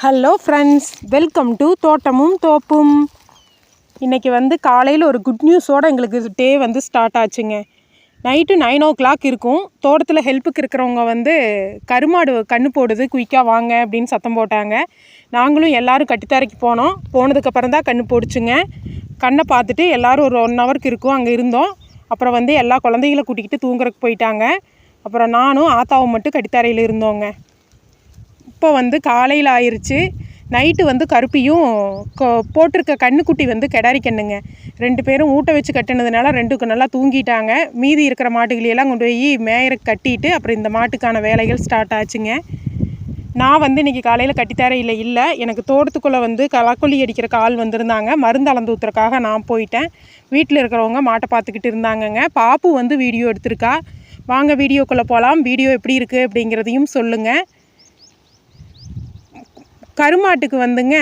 Hello friends welcome to தோட்டமும் தோப்பும் இன்றைக்கி வந்து காலையில் ஒரு குட் நியூஸோடு எங்களுக்கு டே வந்து ஸ்டார்ட் ஆச்சுங்க. நைட்டு நைன் ஓ கிளாக் இருக்கும். தோட்டத்தில் ஹெல்ப்புக்கு இருக்கிறவங்க வந்து கருமாடு கண்ணு போடுது குயிக்காக வாங்க அப்படின்னு சத்தம் போட்டாங்க. நாங்களும் எல்லோரும் கட்டித்தரைக்கு போனோம். போனதுக்கப்புறம் தான் கண்ணு போடுச்சுங்க. கண்ணை பார்த்துட்டு எல்லோரும் ஒரு ஒன் ஹவருக்கு இருக்கும் அங்கே இருந்தோம். அப்புறம் வந்து எல்லா குழந்தைகளை கூட்டிக்கிட்டு தூங்குறதுக்கு போயிட்டாங்க. அப்புறம் நானும் ஆத்தாவும் மட்டும் கட்டித்தரையில் இருந்தோங்க. இப்போ வந்து காலையில் ஆயிடுச்சு நைட்டு வந்து கருப்பியும் கொ- போட்டிருக்க கண்ணுக்குட்டி வந்து கிடாரி கண்ணுங்க. ரெண்டு பேரும் ஊட்ட வச்சு கட்டினதுனால ரெண்டுக்கு நல்லா தூங்கிட்டாங்க. மீதி இருக்கிற மாட்டுகளையெல்லாம் கொண்டு போய் மேயருக்கு கட்டிட்டு அப்புறம் இந்த மாட்டுக்கான வேலைகள் ஸ்டார்ட் ஆச்சுங்க. நான் வந்து இன்றைக்கி காலையில் கட்டித்தரையில் இல்லை எனக்கு தோட்டத்துக்குள்ளே வந்து களக்கொல்லி அடிக்கிற கால் வந்திருந்தாங்க. மருந்து அளந்து ஊத்துறதுக்காக நான் போயிட்டேன். வீட்டில் இருக்கிறவங்க மாட்டை பார்த்துக்கிட்டு இருந்தாங்கங்க. பாப்பு வந்து வீடியோ எடுத்திருக்கா. வாங்க வீடியோக்குள்ளே போகலாம் வீடியோ எப்படி இருக்குது அப்படிங்கிறதையும் சொல்லுங்கள் கருமாட்டுக்கு வந்துங்க.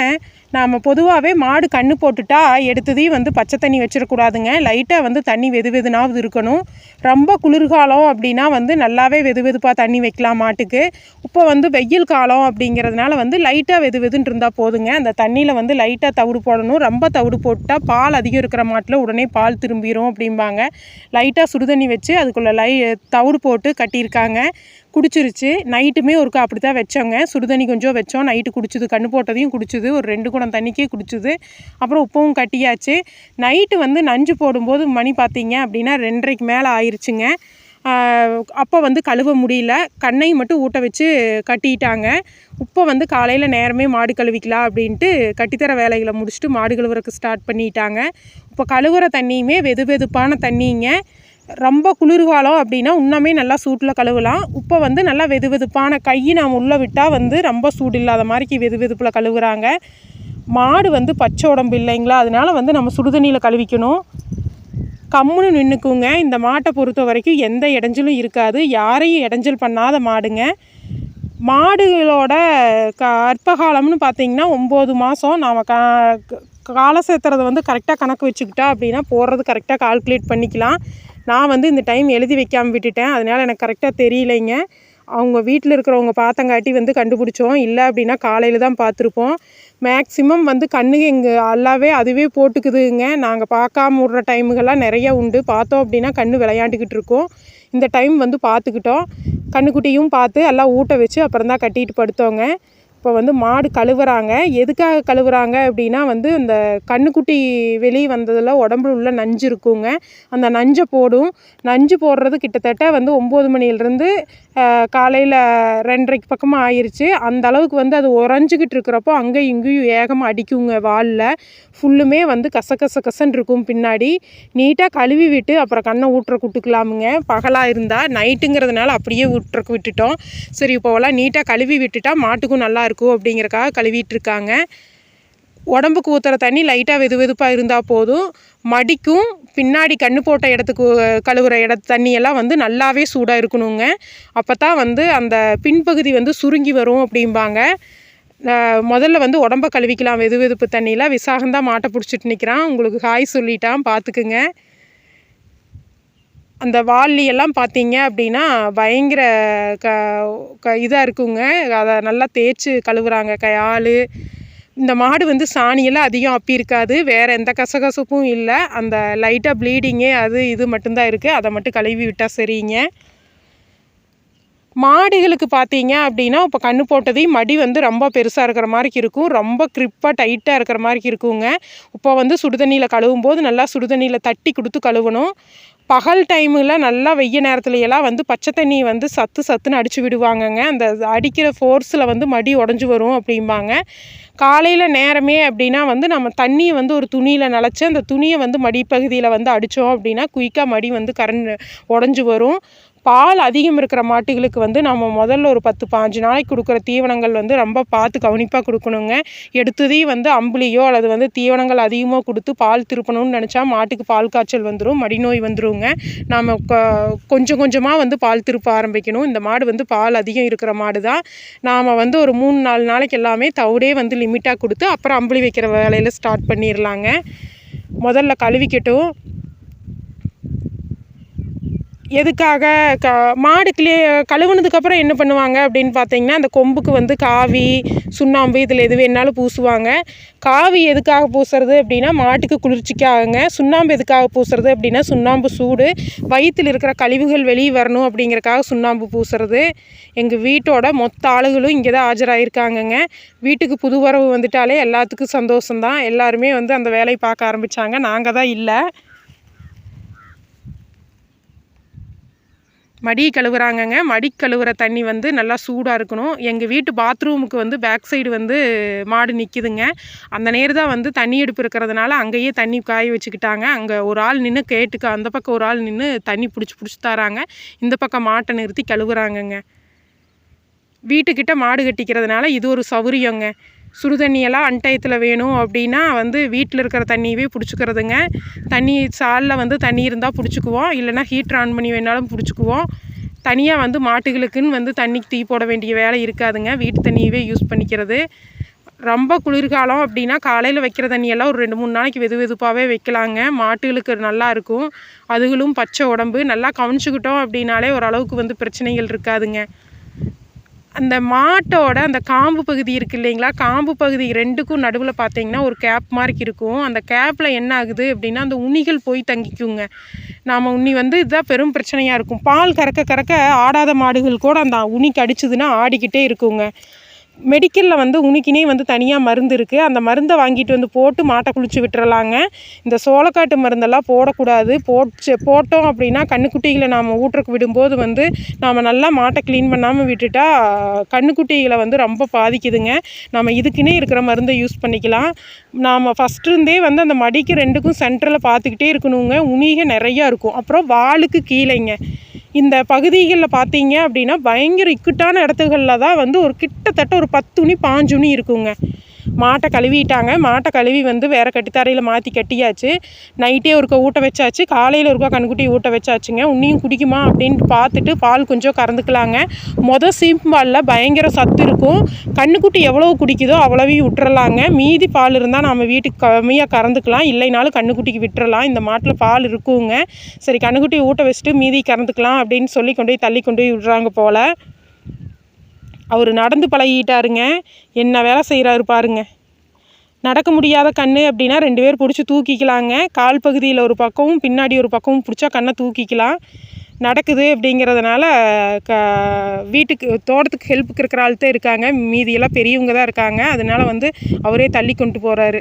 நாம் பொதுவாகவே மாடு கண்ணு போட்டுட்டா எடுத்ததையும் வந்து பச்சை தண்ணி வச்சிடக்கூடாதுங்க. லைட்டாக வந்து தண்ணி வெது வெதுனாவது இருக்கணும். ரொம்ப குளிர்காலம் அப்படின்னா வந்து நல்லாவே வெது வெதுப்பாக தண்ணி வைக்கலாம் மாட்டுக்கு. இப்போ வந்து வெயில் காலம் அப்படிங்கிறதுனால வந்து லைட்டாக வெது வெதுன்னு இருந்தால் போதுங்க. அந்த தண்ணியில் வந்து லைட்டாக தவிடு போடணும். ரொம்ப தவிடு போட்டால் பால் அதிகம் இருக்கிற மாட்டில் உடனே பால் திரும்பிடும் அப்படிம்பாங்க. லைட்டாக சுடுதண்ணி வச்சு அதுக்குள்ளே லை தவிடு போட்டு கட்டியிருக்காங்க. குடிச்சிருச்சு. நைட்டுமே ஒருக்கா அப்படி தான் வச்சோங்க. சுடுதண்ணி கொஞ்சம் வச்சோம். நைட்டு குடிச்சிது கண்ணு போட்டதையும் குடிச்சுது. ஒரு ரெண்டு குடம் தண்ணிக்கே குடிச்சுது. அப்புறம் உப்பவும் கட்டியாச்சு. நைட்டு வந்து நஞ்சு போடும்போது மணி பார்த்தீங்க அப்படின்னா ரெண்டரைக்கு மேலே ஆயிடுச்சுங்க அப்போ வந்து கழுவ முடியல. கண்ணை மட்டும் ஊட்ட வச்சு கட்டிட்டாங்க. இப்போ வந்து காலையில் நேரமே மாடு கழுவிக்கலாம் அப்படின்ட்டு கட்டித்தர வேலைகளை முடிச்சுட்டு மாடு கழுவுறதுக்கு ஸ்டார்ட் பண்ணிட்டாங்க. இப்போ கழுவுற தண்ணியுமே வெது வெதுப்பான தண்ணிங்க. ரொம்ப குளிர்காலம் அப்படின்னா இன்னமே நல்லா சூட்டில் கழுவலாம். இப்போ வந்து நல்லா வெது வெதுப்பான கையை நாம் உள்ளே விட்டால் வந்து ரொம்ப சூடு இல்லாத மாதிரிக்கு வெது வெதுப்பில் கழுவுறாங்க. மாடு வந்து பச்சை உடம்பு இல்லைங்களா? அதனால வந்து நம்ம சுடுதண்ணியில் கழுவிக்கணும். கம்முன்னு நின்றுக்குங்க இந்த மாட்டை பொறுத்த வரைக்கும் எந்த இடைஞ்சலும் இருக்காது. யாரையும் இடைஞ்சல் பண்ணாத மாடுங்க. மாடுகளோட க அற்பகாலம்னு பார்த்தீங்கன்னா ஒம்பது மாதம் நாம் கா காலை சேர்த்துறத வந்து கரெக்டாக கணக்கு வச்சுக்கிட்டா அப்படின்னா போடுறது கரெக்டாக கால்குலேட் பண்ணிக்கலாம். நான் வந்து இந்த டைம் எழுதி வைக்காமல் விட்டுட்டேன். அதனால் எனக்கு கரெக்டாக தெரியலைங்க. அவங்க வீட்டில் இருக்கிறவங்க பார்த்தங்காட்டி வந்து கண்டுபிடிச்சோம். இல்லை அப்படின்னா காலையில் தான் பார்த்துருப்போம் மேக்ஸிமம் வந்து கண்ணு எங்கள் எல்லாவே அதுவே போட்டுக்குதுங்க. நாங்கள் பார்க்காம விடுற டைமுகள்லாம் நிறைய உண்டு. பார்த்தோம் அப்படின்னா கண்ணு விளையாண்டுக்கிட்டு இருக்கோம். இந்த டைம் வந்து பார்த்துக்கிட்டோம் கண்ணுக்குட்டியும் பார்த்து எல்லாம் ஊட்ட வச்சு அப்புறம் தான் கட்டிட்டு படுத்தோங்க. இப்போ வந்து மாடு கழுவுறாங்க. எதுக்காக கழுவுறாங்க அப்படின்னா வந்து இந்த கண்ணுக்குட்டி வெளியே வந்ததில் உடம்புல உள்ள நஞ்சு இருக்குங்க. அந்த நஞ்சை போடும். நஞ்சு போடுறது கிட்டத்தட்ட வந்து ஒம்பது மணிலேருந்து காலையில் ரெண்டரைக்கு பக்கமாக ஆயிடுச்சு அந்த அளவுக்கு வந்து அது உறைஞ்சிக்கிட்டு இருக்கிறப்போ அங்கேயும் இங்கேயும் ஏகமாக அடிக்குங்க வாலில். ஃபுல்லுமே வந்து கச கச கசன் இருக்கும் பின்னாடி. நீட்டாக கழுவி விட்டு அப்புறம் கண்ணை ஊட்டுற விட்டுக்கலாமுங்க பகலாக இருந்தால் நைட்டுங்கிறதுனால அப்படியே ஊட்டுறக்கு விட்டுட்டோம். சரி இப்போவெல்லாம் நீட்டாக கழுவி விட்டுட்டா மாட்டுக்கும் நல்லா இருக்கும் அப்படிங்கிறக்காக கழுவிட்டு இருக்காங்க. உடம்புக்கு ஊற்றுற தண்ணி லைட்டாக வெது வெதுப்பாக இருந்தால் போதும். மடிக்கும். பின்னாடி கண்ணு போட்ட இடத்துக்கு கழுவுற இட தண்ணியெல்லாம் வந்து நல்லாவே சூடாக இருக்கணுங்க. அப்போ தான் வந்து அந்த பின்பகுதி வந்து சுருங்கி வரும் அப்படிம்பாங்க. முதல்ல வந்து உடம்ப கழுவிக்கலாம். வெது வெதுப்பு தண்ணியில் விசாகந்தான் மாட்டை பிடிச்சிட்டு நிற்கிறான் உங்களுக்கு ஹாய் சொல்லிட்டான். பார்த்துக்குங்க. அந்த வால்லியெல்லாம் பார்த்தீங்க அப்படின்னா பயங்கர க க இதாக இருக்குங்க. அதை நல்லா தேய்ச்சி கழுவுறாங்க. கையாள் இந்த மாடு வந்து சாணியெல்லாம் அதிகம் அப்பி இருக்காது. வேறு எந்த கசகசப்பும் இல்லை. அந்த லைட்டாக ப்ளீடிங்கு அது இது மட்டும்தான் இருக்குது அதை மட்டும் கழுவி விட்டால் சரிங்க. மாடுகளுக்கு பார்த்தீங்க அப்படின்னா இப்போ கண்ணு போட்டதையும் மடி வந்து ரொம்ப பெருசாக இருக்கிற மாதிரி இருக்கும். ரொம்ப க்ரிப்பாக டைட்டாக இருக்கிற மாதிரி இருக்குங்க. இப்போ வந்து சுடுதண்ணியில் கழுவும் போது நல்லா சுடுதண்ணியில் தட்டி கொடுத்து கழுவணும். பகல் டைமில் நல்லா வெய்ய நேரத்துலையெல்லாம் வந்து பச்சை தண்ணி வந்து சத்து சத்துன்னு அடித்து விடுவாங்கங்க. அந்த அடிக்கிற ஃபோர்ஸில் வந்து மடி உடஞ்சி வரும் அப்படிம்பாங்க. காலையில் நேரமே அப்படின்னா வந்து நம்ம தண்ணியை வந்து ஒரு துணியில் நினச்சி அந்த துணியை வந்து மடிப்பகுதியில் வந்து அடித்தோம் அப்படின்னா குயிக்காக மடி வந்து கரண்ட் உடஞ்சி வரும். பால் அதிகம் இருக்கிற மாட்டுகளுக்கு வந்து நம்ம முதல்ல ஒரு பத்து பாஞ்சு நாளைக்கு கொடுக்குற தீவனங்கள் வந்து ரொம்ப பார்த்து கவனிப்பாக கொடுக்கணுங்க. எடுத்ததையும் வந்து அம்புலியோ அல்லது வந்து தீவனங்கள் அதிகமாக கொடுத்து பால் திருப்பணும்னு நினச்சா மாட்டுக்கு பால் காய்ச்சல் வந்துடும் மடிநோய் வந்துருங்க. நாம் கொஞ்சம் கொஞ்சமாக வந்து பால் திருப்ப ஆரம்பிக்கணும். இந்த மாடு வந்து பால் அதிகம் இருக்கிற மாடு தான் நாம் வந்து ஒரு மூணு நாலு நாளைக்கு எல்லாமே தவிடே வந்து லிமிட்டாக கொடுத்து அப்புறம் அம்புலி வைக்கிற வேலையில் ஸ்டார்ட் பண்ணிடலாங்க முதல்ல கழுவிக்கட்டும். எதுக்காக க மாடு கிளீ கழுவுனதுக்கப்புறம் என்ன பண்ணுவாங்க அப்படின்னு பார்த்தீங்கன்னா அந்த கொம்புக்கு வந்து காவி சுண்ணாம்பு இதில் எது வேணாலும் பூசுவாங்க. காவி எதுக்காக பூசுறது அப்படின்னா மாட்டுக்கு குளிர்ச்சிக்காகங்க. சுண்ணாம்பு எதுக்காக பூசுறது அப்படின்னா சுண்ணாம்பு சூடு. வயிற்றில் இருக்கிற கழிவுகள் வெளியே வரணும் அப்படிங்கிறக்காக சுண்ணாம்பு பூசுறது. எங்கள் வீட்டோட மொத்த ஆளுகளும் இங்கே தான் ஆஜராகிருக்காங்கங்க வீட்டுக்கு புது வரவு வந்துட்டாலே எல்லாத்துக்கும் சந்தோஷம்தான். எல்லாருமே வந்து அந்த வேலையை பார்க்க ஆரம்பித்தாங்க நாங்கள் தான் இல்லை. மடி கழுவுறாங்கங்க. மடி கழுவுற தண்ணி வந்து நல்லா சூடாக இருக்கணும். எங்கள் வீட்டு பாத்ரூமுக்கு வந்து பேக் சைடு வந்து மாடு நிற்கிதுங்க அந்த நேரம் தான் வந்து தண்ணி எடுப்பு இருக்கிறதுனால அங்கேயே தண்ணி காய வச்சுக்கிட்டாங்க. அங்கே ஒரு ஆள் நின்று கேட்டுக்க அந்த பக்கம் ஒரு ஆள் நின்று தண்ணி பிடிச்சி பிடிச்சி தராங்க. இந்த பக்கம் மாட்டை நிறுத்தி கழுவுறாங்கங்க. வீட்டுக்கிட்ட மாடு கட்டிக்கிறதுனால இது ஒரு சௌரியங்க சுடு தண்ணியெல்லாம் அன்டயத்தில் வேணும் அப்படின்னா வந்து வீட்டில் இருக்கிற தண்ணியவே பிடிச்சிக்கிறதுங்க. தண்ணி சாலில் வந்து தண்ணி இருந்தால் பிடிச்சிக்குவோம். இல்லைனா ஹீட்ரு ஆன் பண்ணி வேணாலும் பிடிச்சிக்குவோம். தனியாக வந்து மாட்டுகளுக்குன்னு வந்து தண்ணிக்கு தீ போட வேண்டிய வேலை இருக்காதுங்க. வீட்டு தண்ணியவே யூஸ் பண்ணிக்கிறது. ரொம்ப குளிர்காலம் அப்படின்னா காலையில் வைக்கிற தண்ணியெல்லாம் ஒரு ரெண்டு மூணு நாளைக்கு வெது வெதுப்பாகவே வைக்கலாங்க. மாட்டுகளுக்கு நல்லா இருக்கும். அதுகளும் பச்சை உடம்பு. நல்லா கவனிச்சுக்கிட்டோம் அப்படின்னாலே ஓரளவுக்கு வந்து பிரச்சனைகள் இருக்காதுங்க. அந்த மாட்டோட அந்த காம்பு பகுதி இருக்குது இல்லைங்களா? காம்பு பகுதி ரெண்டுக்கும் நடுவில் பார்த்தீங்கன்னா ஒரு கேப் மார்க் இருக்கும். அந்த கேப்பில் என்ன ஆகுது அப்படின்னா அந்த உண்ணிகள் போய் தங்கிக்குங்க. நாம் உண்ணி வந்து இதுதான் பெரும் பிரச்சனையாக இருக்கும். பால் கறக்க கறக்க ஆடாத மாடுகள் கூட அந்த உனி கடிச்சதுன்னா ஆடிக்கிட்டே இருக்குங்க. மெடிக்கலில் வந்து உனிக்கினே வந்து தனியாக மருந்து இருக்குது அந்த மருந்தை வாங்கிட்டு வந்து போட்டு மாட்டை குளிச்சு விட்டுறலாங்க. இந்த சோளக்காட்டு மருந்தெல்லாம் போடக்கூடாது. போட்டு போட்டோம் அப்படின்னா கண்ணுக்குட்டிகளை நாம் ஊட்டுறக்கு விடும்போது வந்து நாம் நல்லா மாட்டை க்ளீன் பண்ணாமல் விட்டுட்டா கண்ணுக்குட்டிகளை வந்து ரொம்ப பாதிக்குதுங்க. நம்ம இதுக்குன்னே இருக்கிற மருந்தை யூஸ் பண்ணிக்கலாம். நாம் ஃபஸ்ட்டுருந்தே வந்து அந்த மடிக்கு ரெண்டுக்கும் சென்டரில் பார்த்துக்கிட்டே இருக்கணுங்க. உனிக நிறையா இருக்கும். அப்புறம் வாளுக்கு கீழேங்க. இந்த பகுதிகளில் பார்த்தீங்க அப்படின்னா பயங்கர இக்கட்டான இடத்துகளில் தான் வந்து ஒரு கிட்டத்தட்ட ஒரு பத்து துணி பாஞ்சு இருக்குங்க. மாட்டை கழுவிட்டாங்க. மாட்டை கழுவி வந்து வேறு கட்டித்தரையில் மாற்றி கட்டியாச்சு. நைட்டே ஒருக்கா ஊட்ட வச்சாச்சு. காலையில் ஒருக்கா கண்குட்டி ஊட்ட வச்சாச்சுங்க. உன்னையும் குடிக்குமா அப்படின்ட்டு பார்த்துட்டு பால் கொஞ்சம் கறந்துக்கலாங்க. மொதல் சீம்பாலில் பயங்கர சத்து இருக்கும். கண்ணுக்குட்டி எவ்வளோ குடிக்குதோ அவ்வளவையும் விட்டுறலாங்க. மீதி பால் இருந்தால் நம்ம வீட்டுக்கு கம்மியாக கறந்துக்கலாம். இல்லைனாலும் கண்ணுக்குட்டிக்கு விட்டுறலாம். இந்த மாட்டில் பால் இருக்குங்க. சரி கண்ணுக்குட்டி ஊட்ட வச்சுட்டு மீதி கறந்துக்கலாம் அப்படின்னு சொல்லி கொண்டு போய் தள்ளி கொண்டு போய் விடுறாங்க போல். அவர் நடந்து பழகிட்டாருங்க. என்ன வேலை செய்கிறாரு பாருங்க. நடக்க முடியாத கண் அப்படின்னா ரெண்டு பேர் பிடிச்சி தூக்கிக்கலாங்க. கால் பகுதியில் ஒரு பக்கமும் பின்னாடி ஒரு பக்கமும் பிடிச்சா கண்ணை தூக்கிக்கலாம். நடக்குது அப்படிங்கிறதுனால க வீட்டுக்கு தோட்டத்துக்கு ஹெல்ப்புக்கு இருக்கிற ஆள்தான் இருக்காங்க. மீதியெல்லாம் பெரியவங்க தான் இருக்காங்க. அதனால வந்து அவரே தள்ளி கொண்டு போகிறாரு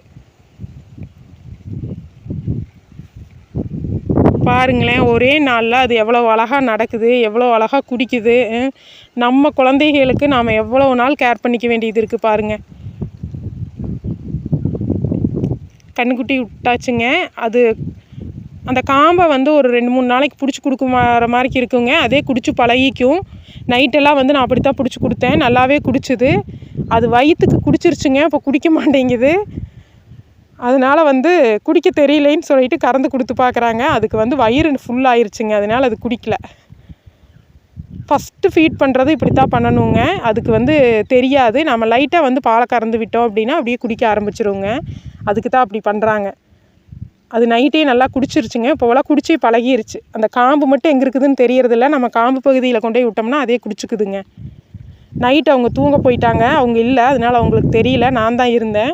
பாருங்களேன் ஒரே நாளில் அது எவ்வளோ அழகாக நடக்குது எவ்வளோ அழகாக குடிக்குது நம்ம குழந்தைகளுக்கு நாம் எவ்வளோ நாள் கேர் பண்ணிக்க வேண்டியது இருக்குது பாருங்கள் கண்ணுக்குட்டி விட்டாச்சுங்க. அது அந்த காம்பை வந்து ஒரு ரெண்டு மூணு நாளைக்கு பிடிச்சி கொடுக்குற மாதிரி இருக்குங்க. அதே குடிச்சு பழகிக்கும். நைட்டெல்லாம் வந்து நான் அப்படி தான் பிடிச்சி கொடுத்தேன். நல்லாவே குடிச்சுது. அது வயிற்றுக்கு குடிச்சிருச்சுங்க. இப்போ குடிக்க மாட்டேங்குது. அதனால் வந்து குடிக்க தெரியலேன்னு சொல்லிட்டு கறந்து கொடுத்து பார்க்குறாங்க அதுக்கு வந்து வயிறு ஃபுல் ஆயிடுச்சுங்க அதனால் அது குடிக்கல. ஃபஸ்ட்டு ஃபீட் பண்ணுறது இப்படி தான் பண்ணணுங்க. அதுக்கு வந்து தெரியாது. நம்ம லைட்டாக வந்து பாலை கறந்து விட்டோம் அப்படின்னா அப்படியே குடிக்க ஆரம்பிச்சிருவோங்க. அதுக்கு தான் அப்படி பண்ணுறாங்க அது நைட்டே நல்லா குடிச்சிருச்சுங்க. இப்போவெல்லாம் குடிச்சே பழகிருச்சு. அந்த காம்பு மட்டும் எங்கே இருக்குதுன்னு தெரியறதில்ல. நம்ம காம்பு பகுதியில் கொண்டு போய் விட்டோம்னா அதே குடிச்சுக்குதுங்க. நைட் அவங்க தூங்க போயிட்டாங்க. அவங்க இல்லை. அதனால் அவங்களுக்கு தெரியல. நான் தான் இருந்தேன்.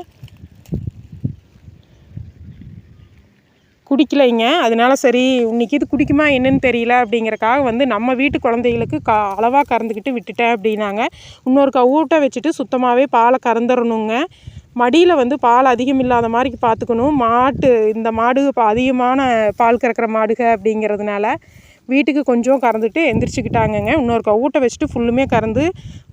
குடிக்கலைங்க. அதனால சரி இன்னைக்கு இது குடிக்குமா என்னன்னு தெரியல அப்படிங்கிறக்காக வந்து நம்ம வீட்டு குழந்தைகளுக்கு கா அளவாக கறந்துக்கிட்டு விட்டுட்டேன் அப்படின்னாங்க. இன்னொரு ஊட்ட வச்சுட்டு சுத்தமாகவே பாலை கறந்துடணுங்க மடியில் வந்து பால் அதிகம் இல்லாத மாதிரி பார்த்துக்கணும் மாட்டு இந்த மாடு அதிகமான பால் கறக்கிற மாடுக அப்படிங்கிறதுனால வீட்டுக்கு கொஞ்சம் கறந்துட்டு எந்திரிச்சிக்கிட்டாங்கங்க. இன்னொரு ஊட்ட வச்சுட்டு ஃபுல்லுமே கறந்து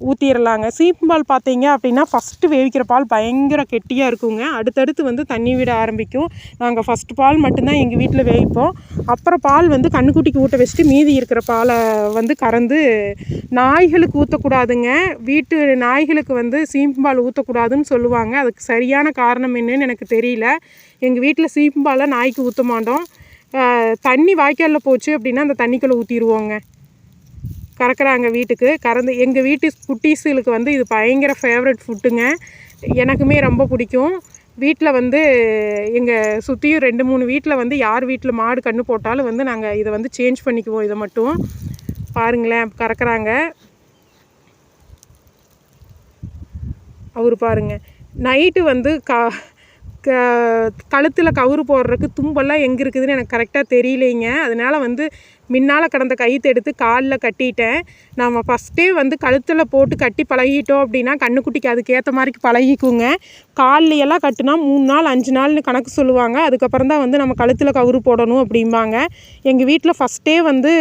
ஊற்றிடலாங்க சீம்பால் பார்த்தீங்க அப்படின்னா ஃபஸ்ட்டு வேவிக்கிற பால் பயங்கர கெட்டியாக இருக்குங்க. அடுத்தடுத்து வந்து தண்ணி விட ஆரம்பிக்கும். நாங்கள் ஃபஸ்ட்டு பால் மட்டும்தான் எங்கள் வீட்டில் வேவிப்போம். அப்புறம் பால் வந்து கண்ணுக்குட்டிக்கு ஊட்ட வச்சுட்டு மீதி இருக்கிற பாலை வந்து கறந்து நாய்களுக்கு ஊற்றக்கூடாதுங்க வீட்டு நாய்களுக்கு வந்து சீம்பால் ஊற்றக்கூடாதுன்னு சொல்லுவாங்க. அதுக்கு சரியான காரணம் என்னன்னு எனக்கு தெரியல. எங்கள் வீட்டில் சீம்பாலை நாய்க்கு ஊற்ற மாட்டோம். தண்ணி வாய்க்காலில் போச்சு அப்படின்னா அந்த தண்ணிக்குள்ளே ஊற்றிடுவோங்க கறக்குறாங்க வீட்டுக்கு. கறந்து எங்கள் வீட்டு குட்டீஸுகளுக்கு வந்து இது பயங்கர ஃபேவரட் ஃபுட்டுங்க எனக்குமே ரொம்ப பிடிக்கும். வீட்டில் வந்து எங்கள் சுற்றியும் ரெண்டு மூணு வீட்டில் வந்து யார் வீட்டில் மாடு கன்று போட்டாலும் வந்து நாங்கள் இதை வந்து சேஞ்ச் பண்ணிக்குவோம் இதை மட்டும். பாருங்களேன் கறக்குறாங்க. அவர் பாருங்க. நைட்டு வந்து கா க கழுத்தில் கவுறு போடுறதுக்கு தும்பெல்லாம் எங்கே இருக்குதுன்னு எனக்கு கரெக்டாக தெரியலைங்க. அதனால வந்து முன்னால் கடந்த கயிற்று எடுத்து காலில் கட்டிட்டேன். நம்ம ஃபஸ்ட்டே வந்து கழுத்தில் போட்டு கட்டி பழகிட்டோம் அப்படின்னா கண்ணுக்குட்டிக்கு அதுக்கேற்ற மாதிரி பழகிக்குங்க. கால்லையெல்லாம் கட்டினா மூணு நாள் அஞ்சு நாள்னு கணக்கு சொல்லுவாங்க. அதுக்கப்புறம் தான் வந்து நம்ம கழுத்தில் கவுறு போடணும் அப்படிம்பாங்க. எங்கள் வீட்டில் ஃபஸ்ட்டே வந்து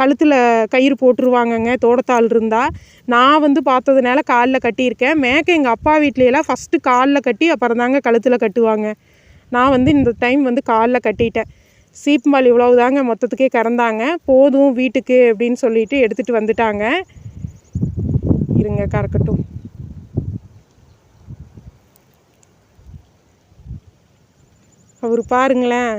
கழுத்தில் கயிறு போட்டுருவாங்கங்க தோட்டத்தால் இருந்தால் நான் வந்து பார்த்ததுனால காலில் கட்டியிருக்கேன். மேக்க எங்கள் அப்பா வீட்லையெல்லாம் ஃபஸ்ட்டு காலில் கட்டி அப்புறம் தாங்க கழுத்தில் கட்டுவாங்க. நான் வந்து இந்த டைம் வந்து காலில் கட்டிட்டேன். சீப்புமால் இவ்வளவு தாங்க மொத்தத்துக்கே கறந்தாங்க. போதும் வீட்டுக்கு அப்படின்னு சொல்லிட்டு எடுத்துகிட்டு வந்துட்டாங்க. இருங்க கறக்கட்டும். அவர் பாருங்களேன்.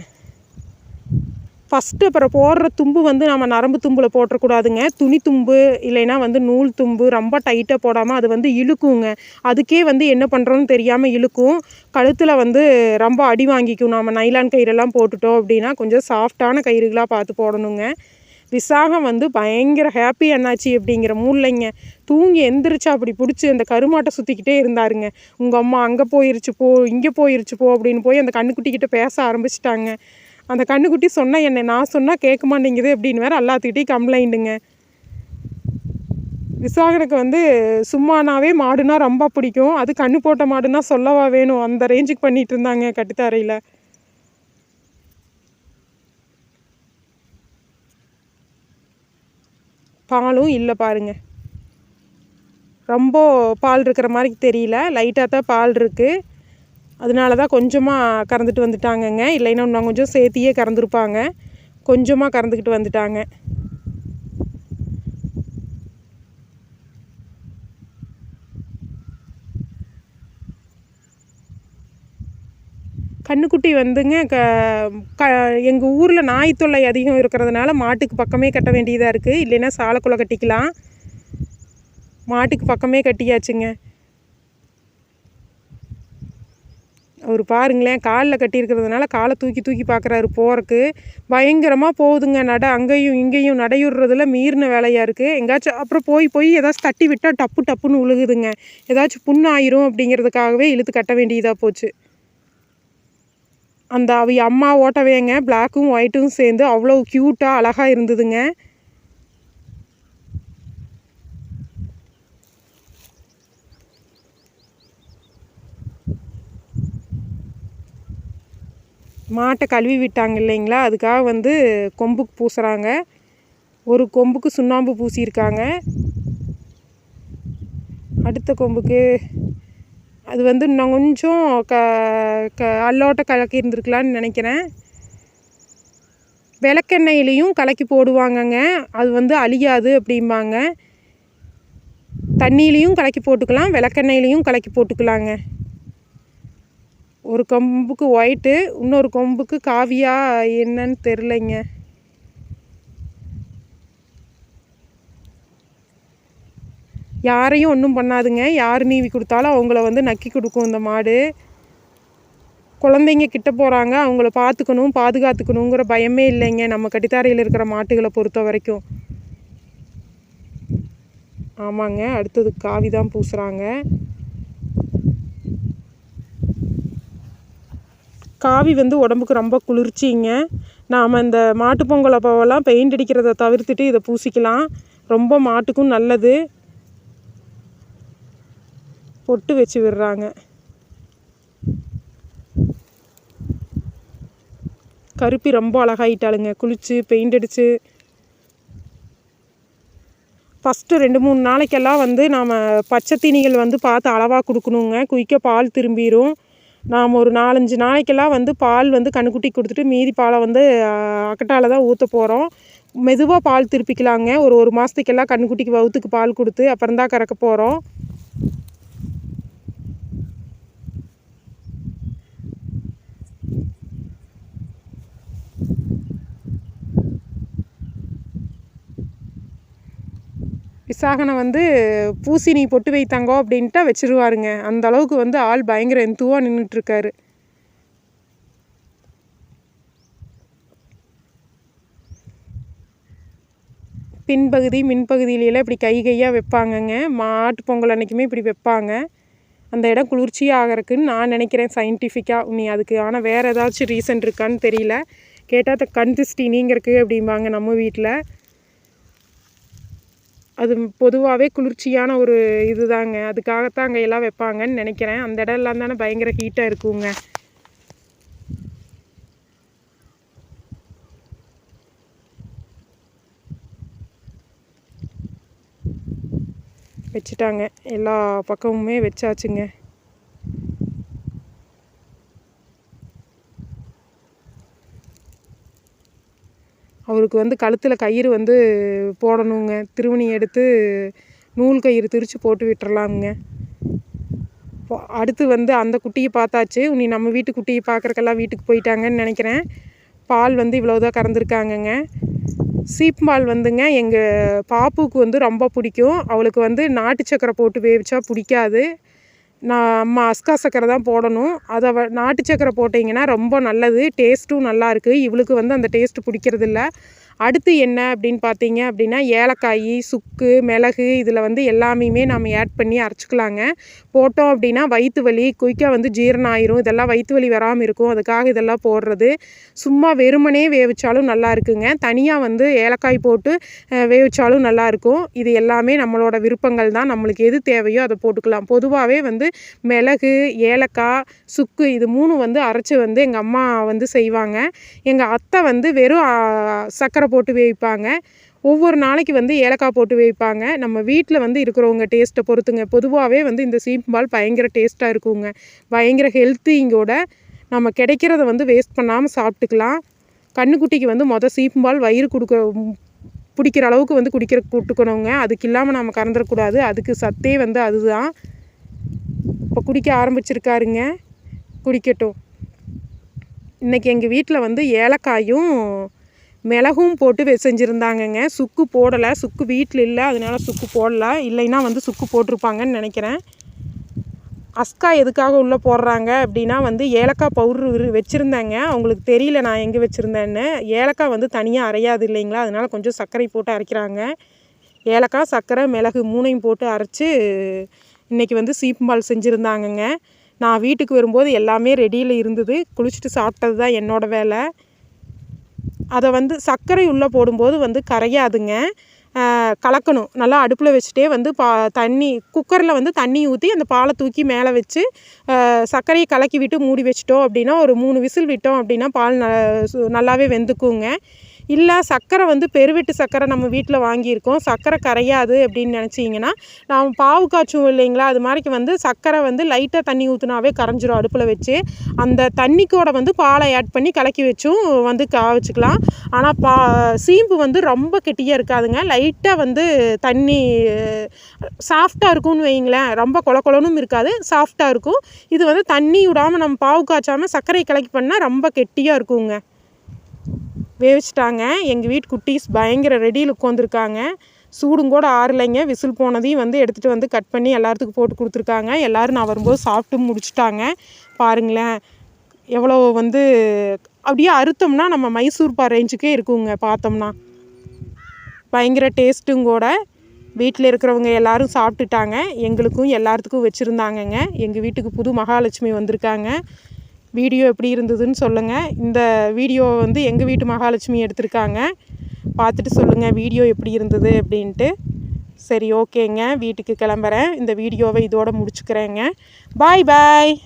ஃபஸ்ட்டு அப்புறம் போடுற தும்பு வந்து நம்ம நரம்பு தும்பில் போட்டக்கூடாதுங்க துணி தும்பு இல்லைன்னா வந்து நூல் தும்பு ரொம்ப டைட்டாக போடாமல் அது வந்து இழுக்குங்க. அதுக்கே வந்து என்ன பண்ணுறோன்னு தெரியாமல் இழுக்கும். கழுத்தில் வந்து ரொம்ப அடி வாங்கிக்கும். நம்ம நைலான் கயிறெல்லாம் போட்டுட்டோம் அப்படின்னா கொஞ்சம் சாஃப்டான கயிறுகளாக பார்த்து போடணுங்க. விசாகம் வந்து பயங்கர ஹாப்பி என்னாச்சு அப்படிங்கிற மூலைங்க தூங்கி எந்திரிச்சு அப்படி பிடிச்சி அந்த கருமாட்டை சுற்றிக்கிட்டே இருந்தாருங்க. உங்கள் அம்மா அங்கே போயிருச்சு போ இங்கே போயிருச்சு போ அப்படின்னு போய் அந்த கண்ணுக்குட்டிக்கிட்ட பேச ஆரம்பிச்சிட்டாங்க. அந்த கண்ணுக்குட்டி சொன்னால் என்ன நான் சொன்னால் கேட்க மாட்டேங்குது அப்படின்னு வேறு எல்லாத்துக்கிட்டையும் கம்ப்ளைண்ட்டுங்க விசாகனுக்கு வந்து சும்மானாவே மாடுனா ரொம்ப பிடிக்கும். அது கண்ணு போட்ட மாடுனா சொல்லவா வேணும்? அந்த ரேஞ்சுக்கு பண்ணிகிட்டு இருந்தாங்க கட்டுத்தாரையில். பாலும் இல்லை பாருங்க. ரொம்ப பால் இருக்கிற மாதிரி தெரியல. லைட்டாக தான் பால் இருக்குது அதனால தான் கொஞ்சமாக கறந்துட்டு வந்துட்டாங்கங்க. இல்லைன்னா இன்னும் கொஞ்சம் சேர்த்தியே கறந்துருப்பாங்க. கொஞ்சமாக கறந்துக்கிட்டு வந்துட்டாங்க. கண்ணுக்குட்டி வந்துங்க க க எங்கள் ஊரில் நாய் தொல்லை அதிகம் இருக்கிறதுனால மாட்டுக்கு பக்கமே கட்ட வேண்டியதாக இருக்குது இல்லைன்னா சாலைக்குள்ளே கட்டிக்கலாம். மாட்டுக்கு பக்கமே கட்டியாச்சுங்க. அவர் பாருங்களேன் காலில் கட்டியிருக்கிறதுனால காலை தூக்கி தூக்கி பார்க்குறாரு போகிறக்கு பயங்கரமாக போகுதுங்க நட அங்கேயும் இங்கேயும் நடையுறதுல மீறின வேலையாக இருக்குது எங்கேயாச்சும் அப்புறம் போய் போய் ஏதாச்சும் தட்டி விட்டால் டப்பு டப்புன்னு உழுகுதுங்க. ஏதாச்சும் புண்ணு ஆயிரும் அப்படிங்கிறதுக்காகவே இழுத்து கட்ட வேண்டியதாக போச்சு. அந்த அவி அம்மா ஓட்டவேங்க பிளாக்கும் ஒயிட்டும் சேர்ந்து அவ்வளோ க்யூட்டாக அழகாக இருந்ததுங்க. மாட்டை கழுவி விட்டாங்க இல்லைங்களா? அதுக்காக வந்து கொம்புக்கு பூசுகிறாங்க ஒரு கொம்புக்கு சுண்ணாம்பு பூசியிருக்காங்க. அடுத்த கொம்புக்கு அது வந்து இன்னும் கொஞ்சம் க க அல்லோட்ட கலக்கி இருந்திருக்கலான்னு நினைக்கிறேன். விளக்கெண்ணெயிலையும் கலக்கி போடுவாங்கங்க. அது வந்து அழியாது அப்படிம்பாங்க. தண்ணியிலையும் கலக்கி போட்டுக்கலாம் விளக்கெண்ணெயிலையும் கலக்கி போட்டுக்கலாங்க. ஒரு கொம்புக்கு ஒயிட்டு இன்னொரு கொம்புக்கு காவியா என்னன்னு தெரிலங்க யாரையும் ஒன்றும் பண்ணாதுங்க. யார் நீவி கொடுத்தாலும் அவங்கள வந்து நக்கி கொடுக்கும் இந்த மாடு. குழந்தைங்க கிட்ட போகிறாங்க அவங்கள பார்த்துக்கணும் பாதுகாத்துக்கணுங்கிற பயமே இல்லைங்க. நம்ம கட்டித்தாரையில் இருக்கிற மாட்டுகளை பொறுத்த வரைக்கும். ஆமாங்க. அடுத்தது காவி தான் பூசுகிறாங்க காவி வந்து உடம்புக்கு ரொம்ப குளிர்ச்சிங்க. நாம் இந்த மாட்டு பொங்கல் அப்போவெல்லாம் பெயிண்ட் அடிக்கிறத தவிர்த்துட்டு இதை பூசிக்கலாம். ரொம்ப மாட்டுக்கும் நல்லது. பொட்டு வச்சு விடுறாங்க. கருப்பி ரொம்ப அழகாயிட்டாளுங்க. குளிச்சு பெயிண்ட் அடித்து ஃபஸ்ட்டு ரெண்டு மூணு நாளைக்கெல்லாம் வந்து நாம் பச்சை தீனிகள் வந்து பார்த்து அளவாக கொடுக்கணுங்க. குயிக்க பால் திரும்பிடும் நாம் ஒரு நாலஞ்சு நாளைக்கெல்லாம் வந்து பால் வந்து கண்ணுக்குட்டி கொடுத்துட்டு மீதி பாலை வந்து அக்கட்டால் தான் ஊற்ற போகிறோம் மெதுவாக பால் திருப்பிக்கலாங்க. ஒரு ஒரு மாதத்துக்கெல்லாம் கண்ணுக்குட்டிக்கு வவுத்துக்கு பால் கொடுத்து அப்புறம் தான் கறக்க போகிறோம் விசாகனை வந்து பூசணி பொட்டு வைத்தாங்கோ அப்படின்ட்டா வச்சிருவாருங்க. அந்த அளவுக்கு வந்து ஆள் பயங்கர எந்துவாக நின்றுட்டுருக்காரு பின்பகுதி மின்பகுதியிலலாம் இப்படி கை கையாக வைப்பாங்கங்க. மாட்டு பொங்கல் அன்றைக்குமே இப்படி வைப்பாங்க. அந்த இடம் குளிர்ச்சியாக ஆகிறதுக்குன்னு நான் நினைக்கிறேன் சயின்டிஃபிக்காக நீ அதுக்கு ஆனால் வேறு ஏதாச்சும் ரீசன் இருக்கான்னு தெரியல. கேட்டால் கண் திருஷ்டி நீங்கிறக்கு அப்படிம்பாங்க நம்ம வீட்டில் அது பொதுவாகவே குளிர்ச்சியான ஒரு இதுதாங்க. அதுக்காகத்தான் அங்கே எல்லாம் வைப்பாங்கன்னு நினைக்கிறேன். அந்த இடம் எல்லாம் தானே பயங்கர ஹீட்டாக இருக்குங்க. வச்சுட்டாங்க. எல்லா பக்கமுமே வச்சாச்சுங்க. அவருக்கு வந்து கழுத்தில் கயிறு வந்து போடணுங்க. திருவணி எடுத்து நூல் கயிறு திரித்து போட்டு விட்டுறலாமுங்க. அடுத்து வந்து அந்த குட்டியை பார்த்தாச்சு. இனி நம்ம வீட்டு குட்டியை பார்க்குறக்கெல்லாம் வீட்டுக்கு போயிட்டாங்கன்னு நினைக்கிறேன். பால் வந்து இவ்வளோதான் கறந்துருக்காங்கங்க. சீப் பால் வந்துங்க. எங்கள் பாப்புக்கு வந்து ரொம்ப பிடிக்கும். அவளுக்கு வந்து நாட்டு சக்கரை போட்டு வேவிச்சா பிடிக்காது. நான் அம்மா அஸ்கா சக்கரை தான் போடணும். அதை நாட்டு சக்கரை போட்டிங்கன்னா ரொம்ப நல்லது. டேஸ்ட்டும் நல்லாயிருக்கு இவளுக்கு வந்து அந்த டேஸ்ட்டு பிடிக்கிறதில்ல. அடுத்து என்ன அப்படின்னு பார்த்தீங்க அப்படின்னா ஏலக்காய் சுக்கு மிளகு இதில் வந்து எல்லாமே நம்ம ஆட் பண்ணி அரைச்சிக்கலாங்க. போட்டோம் அப்படின்னா வயிற்று வலி குயிக்காக வந்து ஜீரணம் ஆயிரும். இதெல்லாம் வயிற்று வலி வராமல் இருக்கும். அதுக்காக இதெல்லாம் போடுறது. சும்மா வெறுமனே வேவிச்சாலும் நல்லா இருக்குங்க. தனியாக வந்து ஏலக்காய் போட்டு வேவிச்சாலும் நல்லாயிருக்கும் இது எல்லாமே நம்மளோட விருப்பங்கள் தான். நம்மளுக்கு எது தேவையோ அதை போட்டுக்கலாம். பொதுவாகவே வந்து மிளகு ஏலக்காய் சுக்கு இது மூணு வந்து அரைச்சி வந்து எங்கள் அம்மா வந்து செய்வாங்க. எங்கள் அத்தை வந்து வெறும் சக்கரை ஏலக்காய் போட்டு வேவிப்பாங்க. ஒவ்வொரு நாளைக்கு வந்து ஏலக்காய் போட்டு வைப்பாங்க நம்ம வீட்டில் வந்து இருக்கிறவங்க டேஸ்ட்டை பொறுத்துங்க. பொதுவாகவே வந்து இந்த சீம்பால் பயங்கர டேஸ்ட்டாக இருக்குங்க. பயங்கர ஹெல்த்திங்கோட நம்ம கிடைக்கிறத வந்து வேஸ்ட் பண்ணாமல் சாப்பிட்டுக்கலாம். கண்ணுக்குட்டிக்கு வந்து மொதல் சீம்பால் வயிறு கொடுக்க பிடிக்கிற அளவுக்கு வந்து குடிக்கிற கூட்டுக்கணுங்க அதுக்கு இல்லாமல் நம்ம கறந்துடக்கூடாது. அதுக்கு சத்தே வந்து அதுதான். இப்போ குடிக்க ஆரம்பிச்சிருக்காருங்க. குடிக்கட்டும். இன்றைக்கி எங்கள் வீட்டில் வந்து ஏலக்காயும் மிளகும் போட்டு செஞ்சுருந்தாங்கங்க. சுக்கு போடலை. சுக்கு வீட்டில் இல்லை. அதனால் சுக்கு போடலை. இல்லைன்னா வந்து சுக்கு போட்டிருப்பாங்கன்னு நினைக்கிறேன். அஸ்கா எதுக்காக உள்ளே போடுறாங்க அப்படின்னா வந்து ஏலக்காய் பவுட்ரு வச்சுருந்தேங்க. அவங்களுக்கு தெரியல நான் எங்கே வச்சுருந்தேன்னு. ஏலக்காய் வந்து தனியாக அரையாது இல்லைங்களா? அதனால் கொஞ்சம் சர்க்கரை போட்டு அரைக்கிறாங்க. ஏலக்காய் சர்க்கரை மிளகு மூணையும் போட்டு அரைச்சி இன்றைக்கி வந்து சீப்பும்பால் செஞ்சுருந்தாங்கங்க. நான் வீட்டுக்கு வரும்போது எல்லாமே ரெடியில் இருந்தது. குளிச்சுட்டு சாப்பிட்டது தான் என்னோடய வேலை. அதை வந்து சர்க்கரை உள்ளே போடும்போது வந்து கரையாதுங்க. கலக்கணும். நல்லா அடுப்பில் வச்சுட்டே வந்து பா தண்ணி குக்கரில் வந்து தண்ணி ஊற்றி அந்த பாலை தூக்கி மேலே வச்சு சர்க்கரையை கலக்கி விட்டு மூடி வச்சிட்டோம் அப்படின்னா ஒரு மூணு விசில் விட்டோம் அப்படின்னா பால் ந நல்லாவே வெந்துக்குங்க. இல்லை சர்க்கரை வந்து பெருவெட்டு சர்க்கரை நம்ம வீட்டில் வாங்கியிருக்கோம். சர்க்கரை கரையாது அப்படின்னு நினச்சிங்கன்னா நாம் பாவு காய்ச்சும் இல்லைங்களா? அது மாதிரிக்கு வந்து சர்க்கரை வந்து லைட்டாக தண்ணி ஊற்றுனாவே கரைஞ்சிரும் அடுப்பில் வச்சு. அந்த தண்ணிக்கோட வந்து பாலை ஆட் பண்ணி கலக்கி வச்சும் வந்து காய்ச்சிக்கலாம். ஆனால் பா சீம்பு வந்து ரொம்ப கெட்டியாக இருக்காதுங்க. லைட்டாக வந்து தண்ணி சாஃப்டாக இருக்கும்னு வைங்களேன் ரொம்ப கொல கொலனும் இருக்காது சாஃப்டாக இருக்கும். இது வந்து தண்ணி விடாமல் நம்ம பாவு காய்ச்சாமல் சர்க்கரை கலக்கி பண்ணால் ரொம்ப கெட்டியாக இருக்குங்க. வேவிச்சிட்டாங்க. எங்கள் வீட்டு குட்டீஸ் பயங்கர ரெடியில் உட்காந்துருக்காங்க சூடும் கூட ஆறலைங்க. விசில் போனதையும் வந்து எடுத்துகிட்டு வந்து கட் பண்ணி எல்லாத்துக்கும் போட்டு கொடுத்துருக்காங்க. எல்லோரும் நான் வரும்போது சாப்பிட்டு முடிச்சுட்டாங்க. பாருங்களேன். எவ்வளோ வந்து அப்படியே அறுத்தோம்னா நம்ம மைசூர் பா ரேஞ்சுக்கே இருக்குங்க பார்த்தோம்னா. பயங்கர டேஸ்ட்டும் கூட. வீட்டில் இருக்கிறவங்க எல்லோரும் சாப்பிட்டுட்டாங்க. எங்களுக்கும் எல்லாத்துக்கும் வச்சுருந்தாங்கங்க. எங்கள் வீட்டுக்கு புது மகாலட்சுமி வந்திருக்காங்க. வீடியோ எப்படி இருந்ததுன்னு சொல்லுங்கள் இந்த வீடியோ வந்து எங்கள் வீட்டு மகாலட்சுமி எடுத்திருக்காங்க. பார்த்துட்டு சொல்லுங்கள் வீடியோ எப்படி இருந்தது அப்படின்ட்டு. சரி ஓகேங்க. வீட்டுக்கு கிளம்புறேன். இந்த வீடியோவை இதோடு முடிச்சுக்கிறேங்க. பாய் பாய்